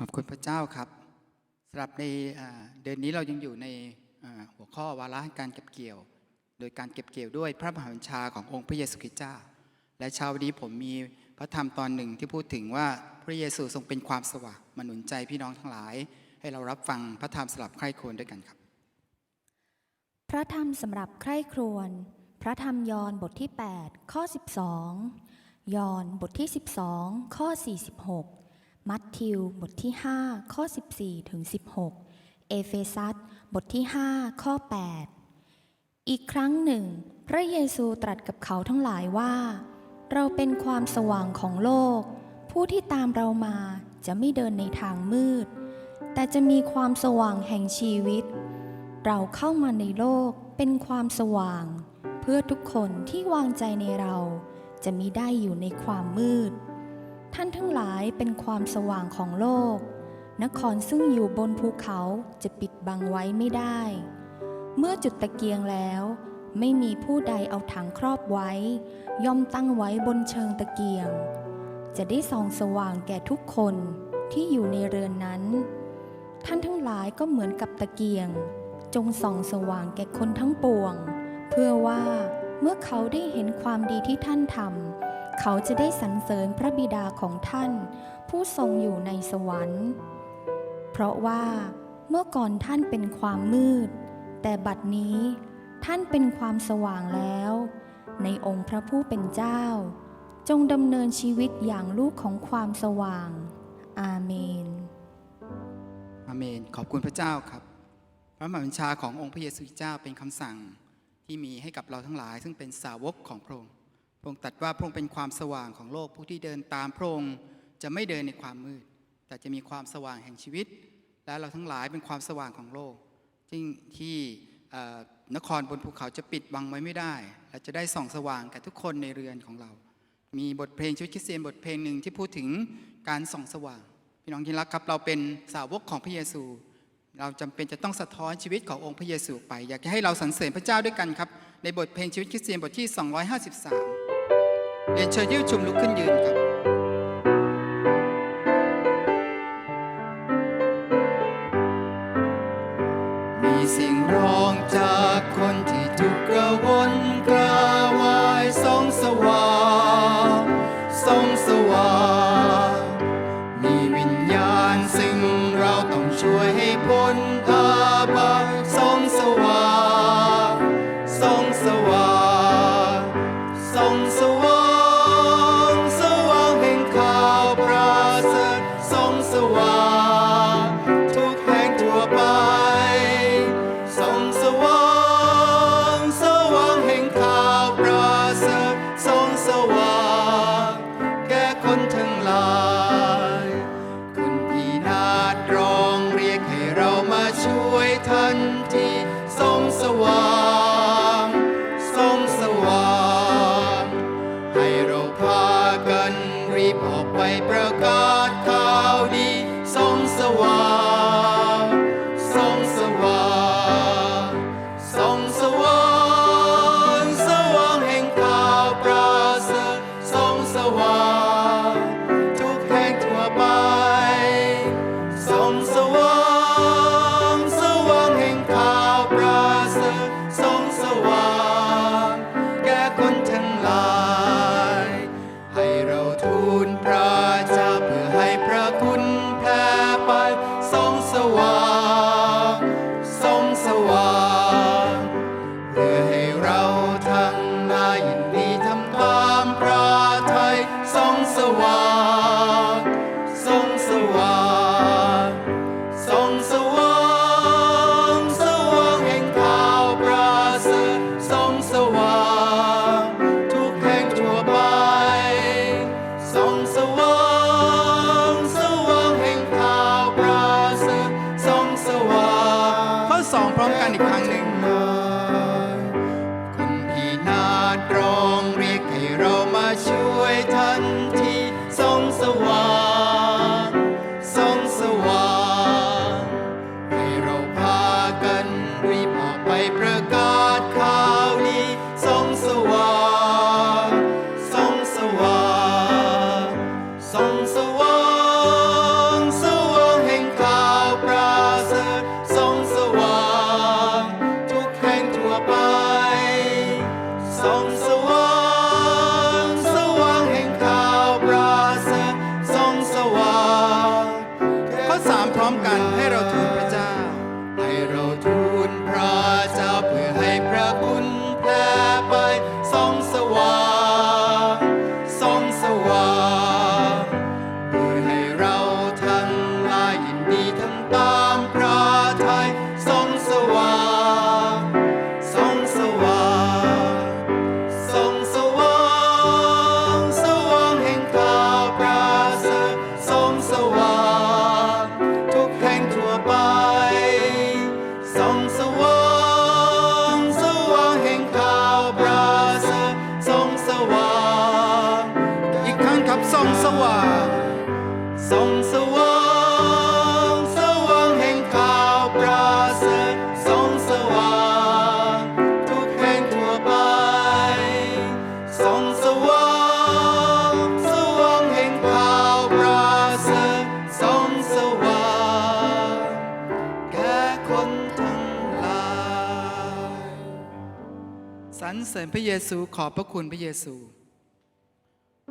ขอบคุณพระเจ้าครับสำหรับในเดือนนี้เรายังอยู่ในหัวข้อวาระแห่งการเก็บเกี่ยว โดยการเก็บเกี่ยวด้วยพระมหาบัญชาขององค์พระเยซูคริสต์เจ้า และเช้าวันนี้ผมมีพระธรรมตอนหนึ่งที่พูดถึงว่าพระเยซูทรงเป็นความสว่างมาหนุนใจพี่น้องทั้งหลาย ให้เรารับฟังพระธรรมสลับใคร่ครวญด้วยกันครับ พระธรรมสำหรับใคร่ครวญพระธรรมยอห์นบทที่ 8 ข้อ 12 ยอห์นบทที่ 12 ข้อ 46 มัทธิวบทที่ 5 ข้อ 14 ถึง 16 เอเฟซัสบทที่ 5 ข้อ 8 อีกครั้งหนึ่ง พระเยซูตรัสกับเขาทั้งหลายว่า เราเป็นความสว่างของโลก ผู้ที่ตามเรามาจะไม่เดินในทางมืด แต่จะมีความสว่างแห่งชีวิต เราเข้ามาในโลกเป็นความสว่าง เพื่อทุกคนที่วางใจในเราจะมิได้อยู่ในความมืด ท่านทั้งหลายเป็นความสว่างของโลก นครซึ่งอยู่บนภูเขาจะปิดบังไว้ไม่ได้ เมื่อจุดตะเกียงแล้ว ไม่มีผู้ใดเอาถังครอบไว้ ย่อมตั้งไว้บนเชิงตะเกียง จะได้ส่องสว่างแก่ทุกคนที่อยู่ในเรือนนั้น ท่านทั้งหลายก็เหมือนกับตะเกียง จงส่องสว่างแก่คนทั้งปวง เพื่อว่าเมื่อเขาได้เห็นความดีที่ท่านทำ เขาจะได้สรรเสริญพระบิดาของท่าน ผู้ทรงอยู่ในสวรรค์ เพราะว่าเมื่อก่อนท่านเป็นความมืด แต่บัดนี้ท่านเป็นความสว่างแล้ว ในองค์พระผู้เป็นเจ้า จงดำเนินชีวิตอย่างลูกของความสว่าง อาเมน อาเมน ขอบคุณพระเจ้าครับ พระมหาบัญชาขององค์พระเยซูเจ้าเป็นคำสั่งที่มีให้กับเราทั้งหลาย ซึ่งเป็นสาวกของพระองค์ ระองค์ตรัสว่าพระองค์เป็นความสว่างของโลกผู้ที่เดินตามพระองค์จะไม่เดินในความมืด แต่จะมีความสว่างแห่งชีวิต และเราทั้งหลายเป็นความสว่างของโลกที่ที่นครบนภูเขาจะปิดบังไว้ไม่ได้และจะได้ส่องสว่างแก่ทุกคนในเรือนของเรา มีบทเพลงชีวิตคริสเตียนบทเพลงหนึ่งที่พูดถึงการส่องสว่างพี่น้องที่รักครับเราเป็นสาวกของพระเยซู เราจำเป็นจะต้องสะท้อนชีวิตขององค์พระเยซูไป อยากจะให้เราสรรเสริญพระเจ้าด้วยกันครับในบทเพลงชีวิตคริสเตียนบทที่ 253 เรียนเชิญที่ประชุมลุกขึ้นยืนครับ ทัน ริญพระเยซูขอบพระคุณพระเยซู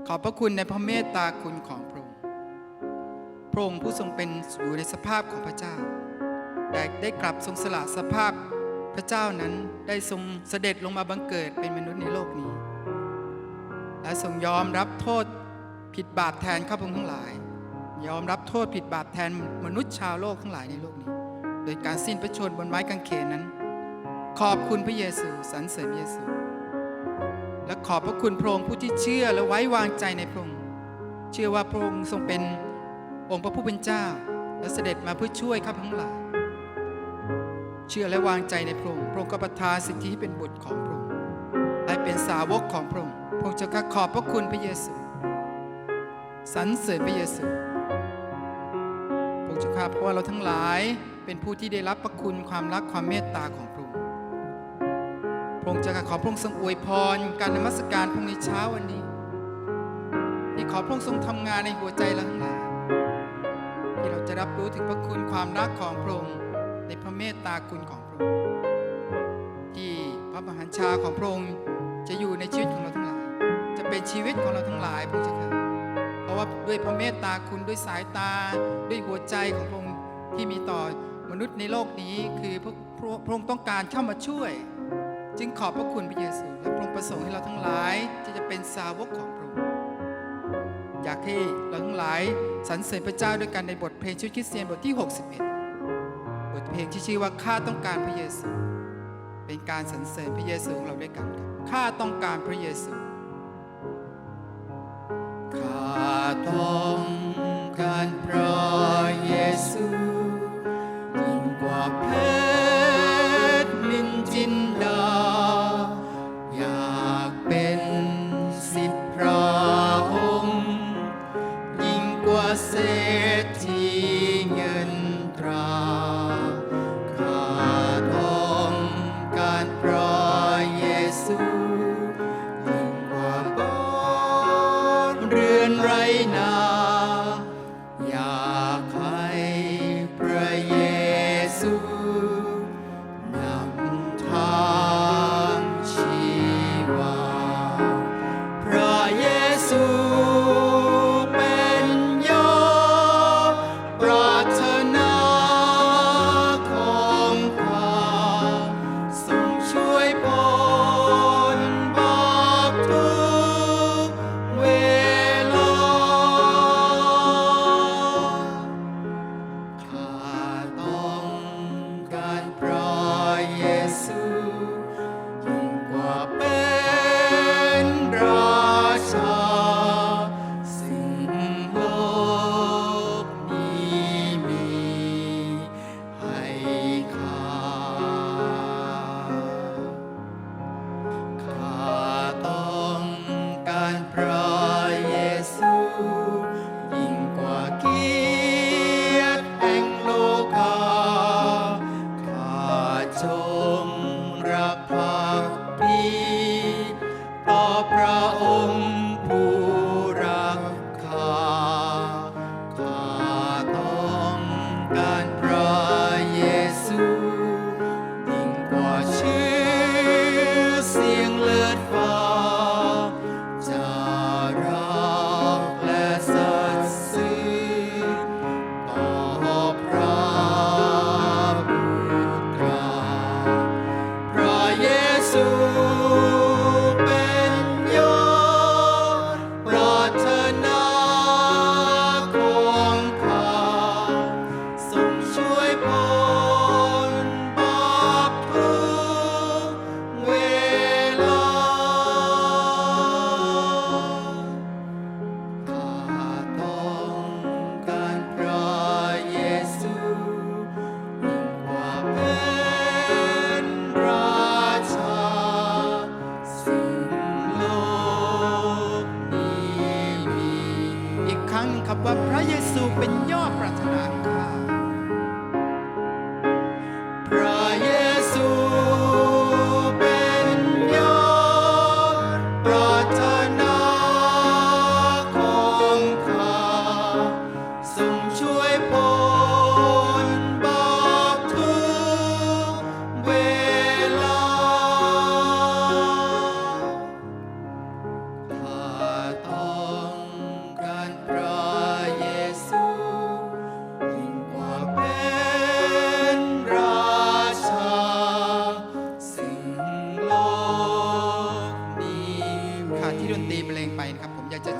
ขอบพระคุณในพระเมตตาคุณของพระองค์พระองค์ผู้ทรงเป็นอยู่ในสภาพของพระเจ้าแต่ได้กลับทรงสละสภาพพระเจ้านั้นได้ทรงเสด็จลงมาบังเกิดเป็นมนุษย์ในโลกนี้ และทรงยอมรับโทษผิดบาปแทนข้าพงทั้งหลาย ยอมรับโทษผิดบาปแทนมนุษย์ชาวโลกทั้งหลายในโลกนี้ โดยการสิ้นพระชนบนไม้กางเขนนั้น ขอบคุณพระเยซูสรรเสริญพระเยซู และขอบพระคุณพระองค์ผู้ที่เชื่อและไว้วางใจในพระองค์ เชื่อว่าพระองค์ทรงเป็นองค์พระผู้เป็นเจ้า และเสด็จมาเพื่อช่วยข้าพทั้งหลาย เชื่อและวางใจในพระองค์ พระองค์ก็ประทานสิทธิที่เป็นบุตรของพระองค์ และเป็นสาวกของพระองค์ พระองค์จะขอบพระคุณพระเยซู สรรเสริญพระเยซู พระองค์เจ้าข้าเพราะว่าเราทั้งหลายเป็นผู้ที่ได้รับพระคุณความรักความเมตตาของพระองค์ ระองค์เจ้าข้าขอพระองค์ทรงอวยพร การนมัสการพรุ่งนี้เช้าวันนี้ ที่ขอพระองค์ทรงทำงานในหัวใจเราทั้งหลายที่เราจะรับรู้ถึงพระคุณความรักของพระองค์ในพระเมตตาคุณของพระองค์ที่พระมหาชาของพระองค์จะอยู่ในชีวิตของเราทั้งหลาย จะเป็นชีวิตของเราทั้งหลายพระเจ้าข้าเพราะว่าด้วยพระเมตตาคุณด้วยสายตา ด้วยหัวใจของพระองค์ที่มีต่อมนุษย์ในโลกนี้คือพระองค์ต้องการเข้ามาช่วย จึงขอบพระคุณพระเยซูและพระองค์ประสงค์ให้เราทั้งหลายจะจะเป็นสาวกของพระองค์อยากให้เราทั้งหลายสรรเสริญพระเจ้าด้วยกันในบทเพลงชุดคริสเตียนบทที่ 61 บทเพลงที่ชื่อว่าข้าต้องการพระเยซู เป็นการสรรเสริญพระเยซูของเราด้วยกันครับข้าต้องการพระเยซูข้าต้อง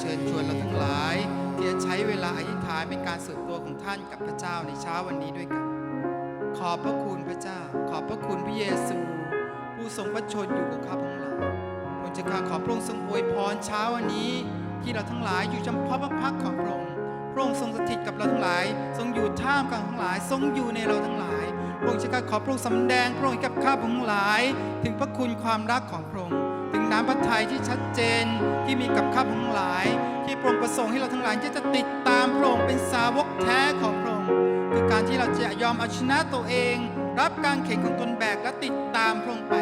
ชิญชวนเราทั้งหลาย ที่จะใช้เวลาอธิษฐานเป็นการส่วนตัวของท่านกับพระเจ้าในเช้าวันนี้ด้วยกัน ขอบพระคุณพระเจ้า ขอบพระคุณพระเยซู ผู้ทรงพระชนอยู่กับข้าพงหลายพระเจ้าข้าขอพระองค์ทรงอวยพรเช้าวันนี้ ที่เราทั้งหลายอยู่จำเพาะพระพักของพระองค์พระองค์ทรงสถิตกับเราทั้งหลาย ทรงอยู่ท่ามกลางทั้งหลาย ทรงอยู่ในเราทั้งหลายพระองค์จะขอพระองค์สำแดงพระองค์กับข้าพงหลาย ถึงพระคุณความรักของพระองค์ น้ำพระทัยที่ชัดเจนที่มีกับข้าพงหลาย ที่พระองค์ประสงค์ให้เราทั้งหลายจะติดตามพระองค์เป็นสาวกแท้ของพระองค์คือการที่เราจะยอมเอาชนะตัวเอง รับการเข็นของตนแบกและติดตามพระองค์ไป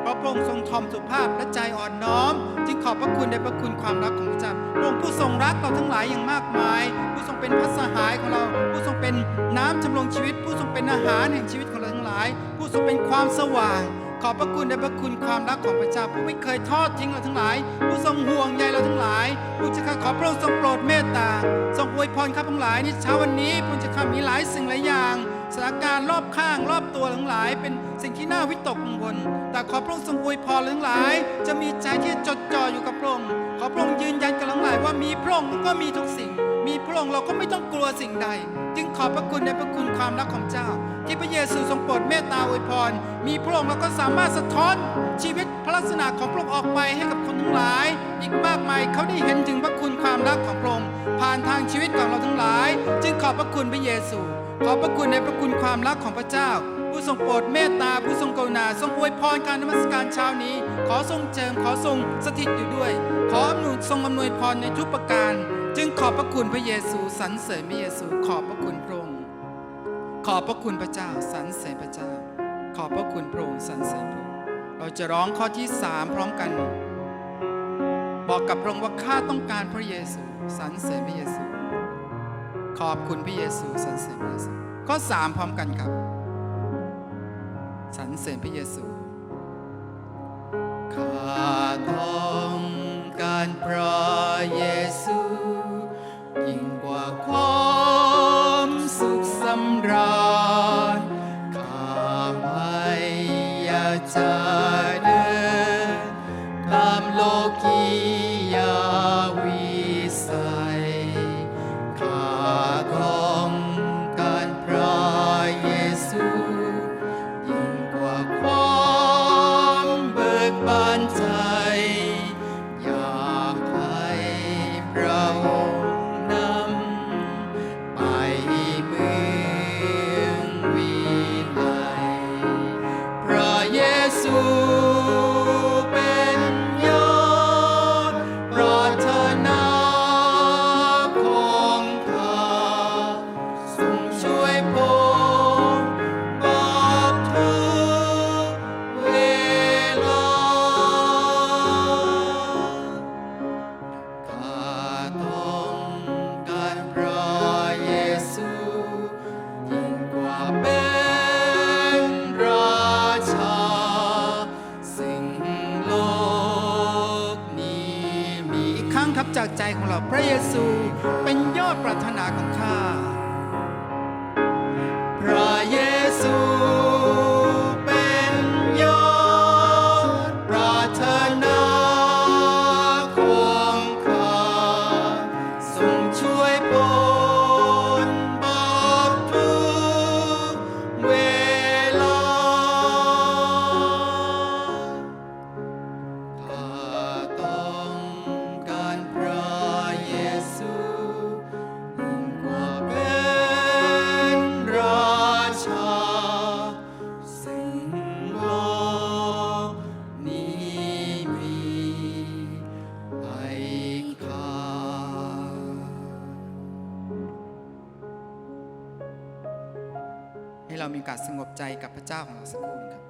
เพราะพระองค์ทรงทอมสุภาพและใจอ่อนน้อม จึงขอบพระคุณในพระคุณความรักของพระเจ้าพระองค์ผู้ทรงรักเราทั้งหลายอย่างมากมาย ผู้ทรงเป็นพระสหายของเรา ผู้ทรงเป็นน้ำชำรงชีวิต ผู้ทรงเป็นอาหารแห่งชีวิตของเราทั้งหลาย ผู้ทรงเป็นความสว่าง ขอบพระคุณในพระคุณความรักของพระเจ้าผู้ไม่เคยทอดทิ้งเราทั้งหลาย ผู้ทรงห่วงใยเราทั้งหลายผู้จะข้าขอพระองค์ทรงโปรดเมตตาทรงอวยพรข้าทั้งหลายในเช้าวันนี้ผู้จะข้ามีหลายสิ่งหลายอย่างสถานการณ์รอบข้างรอบตัวทั้งหลาย เป็นสิ่งที่น่าวิตกกังวลแต่ขอพระองค์ทรงอวยพรทั้งหลาย จะมีใจที่จดจ่ออยู่กับพระองค์ขอพระองค์ยืนยันกับทั้งหลายว่ามีพระองค์ก็มีทุกสิ่ง มีพระองค์เราก็ไม่ต้องกลัวสิ่งใด จึงขอบพระคุณในพระคุณความรักของเจ้า ที่พระเยซูทรงโปรดเมตตาอวยพร มีพระองค์เราก็สามารถสะท้อนชีวิตพระลักษณะของพระองค์ออกไปให้กับคนทั้งหลาย อีกมากมายเขาได้เห็นถึงพระคุณความรักของพระองค์ผ่านทางชีวิตของเราทั้งหลาย จึงขอบพระคุณพระเยซู ขอบพระคุณในพระคุณความรักของพระเจ้า ผู้ทรงโปรดเมตตาผู้ทรงกรุณาทรงอวยพรการนมัสการเช้านี้ ขอทรงเจิมขอทรงสถิตอยู่ด้วย ขออำนวยทรงอำนวยพรในทุกประการ จึงขอบพระคุณพระเยซูสรรเสริญพระเยซู ขอบพระคุณพระ องค์ขอบพระคุณพระเจ้าสรรเสริญพระเจ้า ขอบพระคุณพระองค์สรรเสริญพระองค์เราจะร้องข้อที่สามพร้อมกัน บอกกับพระองค์ว่าข้าต้องการพระเยซูสรรเสริญพระเยซู ขอบคุณพระเยซูสรรเสริญพระเยซูข้อสามพร้อมกันครับสรรเสริญพระเยซูข้าต้องการพระเยซู จากใจของเราพระเยซูเป็นยอดปรารถนาของข้า โอกาสสงบใจกับพระเจ้าของเราสักครู่ครับ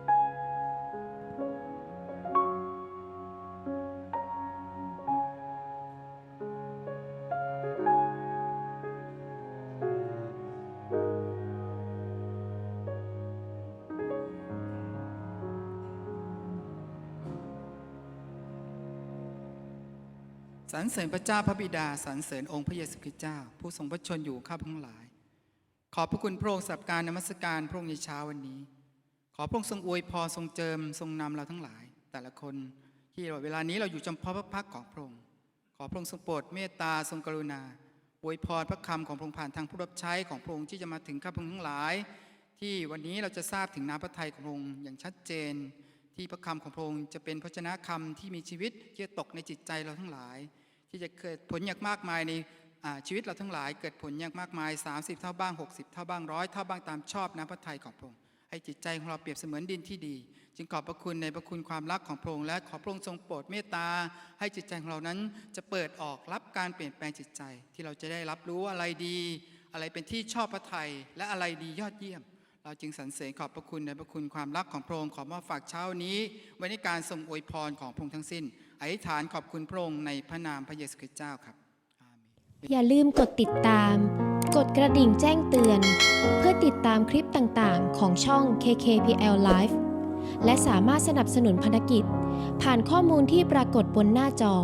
สรรเสริญพระเจ้าพระบิดาสรรเสริญองค์พระเยซูคริสต์เจ้า ผู้ทรงพระชนอยู่ข้าพทั้งหลาย ขอบพระคุณพระองค์สำหรับการนมัสการพระองค์ในเช้าวันนี้ ขอพระองค์ทรงอวยพรทรงเจิมทรงนำเราทั้งหลาย แต่ละคนที่เวลานี้เราอยู่จำเพาะพระพักของพระองค์ ขอพระองค์ทรงโปรดเมตตาทรงกรุณาอวยพรพระคำของพระองค์ผ่านทางผู้รับใช้ของพระองค์ที่จะมาถึงข้าพระองค์ทั้งหลาย ที่วันนี้เราจะทราบถึงน้ำพระทัยของพระองค์อย่างชัดเจน ที่พระคำของพระองค์จะเป็นพระชนะคำที่มีชีวิตที่จะตกในจิตใจเราทั้งหลาย ที่จะเกิดผลอย่างมากมายใน ชีวิตเราทั้งหลายเกิดผลอย่างมากมาย 30 เท่าบ้าง 60 เท่าบ้างร้อยเท่าบ้างตามชอบน้ำพระทัยของพระองค์ให้จิตใจของเราเปรียบเสมือนดินที่ดี จึงขอบพระคุณในพระคุณความรักของพระองค์และขอพระองค์ทรงโปรดเมตตา ให้จิตใจของเรานั้นจะเปิดออกรับการเปลี่ยนแปลงจิตใจ ที่เราจะได้รับรู้อะไรดี อะไรเป็นที่ชอบพระทัยและอะไรดียอดเยี่ยม เราจึงสรรเสริญขอบพระคุณในพระคุณความรักของพระองค์ขอมาฝากเช้านี้ ไว้ในการทรงอวยพรของพระองค์ทั้งสิ้นอธิษฐานขอบคุณพระองค์ในพระนามพระเยซูคริสต์เจ้าครับ อย่าลืมกดติดตาม กดกระดิ่งแจ้งเตือน เพื่อติดตามคลิปต่างๆ ของช่อง KKPL Live และสามารถสนับสนุนภารกิจ ผ่านข้อมูลที่ปรากฏบนหน้าจอ